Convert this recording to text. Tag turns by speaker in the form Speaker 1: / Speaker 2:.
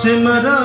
Speaker 1: ਸਿਮਰਾ